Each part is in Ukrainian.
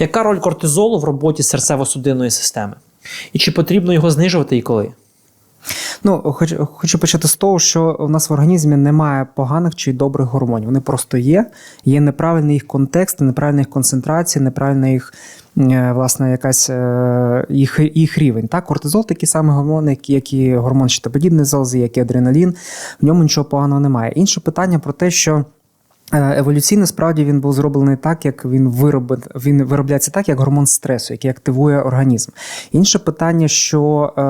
Яка роль кортизолу в роботі серцево-судинної системи? І чи потрібно його знижувати і коли? Ну, хочу, хочу почати з того, що у нас в організмі немає поганих чи добрих гормонів. Вони просто є. Є неправильний їх контекст, неправильна їх концентрація, неправильна їх е, власне якась е, їх, їх рівень. Так, кортизол такий самий гормон, як і гормон щитоподібної залози, як і адреналін. В ньому нічого поганого немає. Інше питання про те, що. Е, Еволюційно справді він був зроблений так, як він виробить, він виробляється так, як гормон стресу, який активує організм. Інше питання, що е,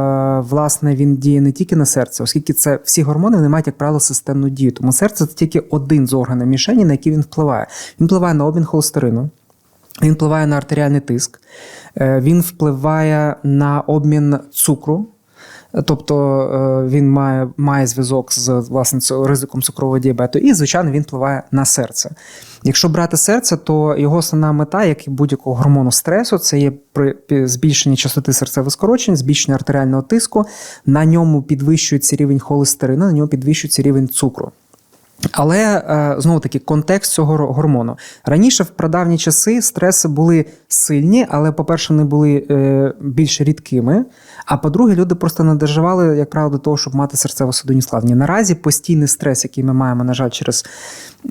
власне він діє не тільки на серце, оскільки це всі гормони вони мають, як правило, системну дію. Тому серце це тільки один з органів мішені, на який він впливає. Він впливає на обмін холестерину. Він впливає на артеріальний тиск, е, він впливає на обмін цукру. Тобто е, він має, має зв'язок з власне ризиком цукрового діабету, і, звичайно, він впливає на серце. Якщо брати серце, то його основна мета, як і будь-якого гормону стресу, це є при збільшенні частоти серцевих скорочень, збільшення артеріального тиску. На ньому підвищується рівень холестерину, на ньому підвищується рівень цукру. Але е, знову таки контекст цього гормону. Раніше, в прадавні часи, стреси були сильні, але, по-перше, вони були е, більш рідкими. А по-друге, люди просто не доживали, як правило, до того, щоб мати серцево-судинні складення. Наразі постійний стрес, який ми маємо, на жаль, через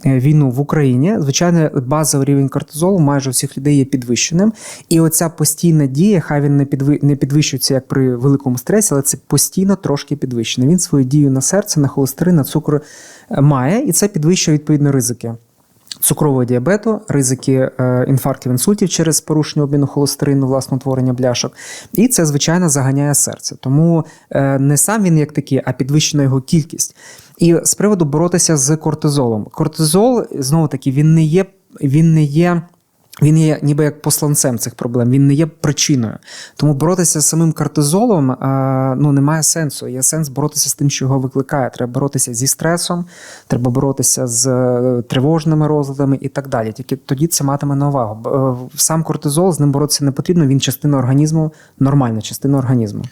е, війну в Україні, звичайно, базовий рівень кортизолу майже у всіх людей є підвищеним. І оця постійна дія, хай він не підви- не підвищується як при великому стресі, але це постійно трошки підвищений. Він свою дію на серце, на холестерин, на цукор е, має, і це підвищує відповідно ризики. Цукрового діабету, ризики е, інфарктів, інсультів через порушення обміну холестерину, власне утворення бляшок. І це, звичайно, заганяє серце. Тому е, не сам він як такий, а підвищена його кількість. І з приводу боротися з кортизолом. Кортизол, знову таки, він не є, він не є. Він є ніби як посланцем цих проблем, він не є причиною. Тому боротися з самим кортизолом е, ну, немає сенсу. Є сенс боротися з тим, що його викликає. Треба боротися зі стресом, треба боротися з е, тривожними розладами і так далі. Тільки тоді це матиме на увагу. Е, Сам кортизол з ним боротися не потрібно, він частина організму, нормальна частина організму.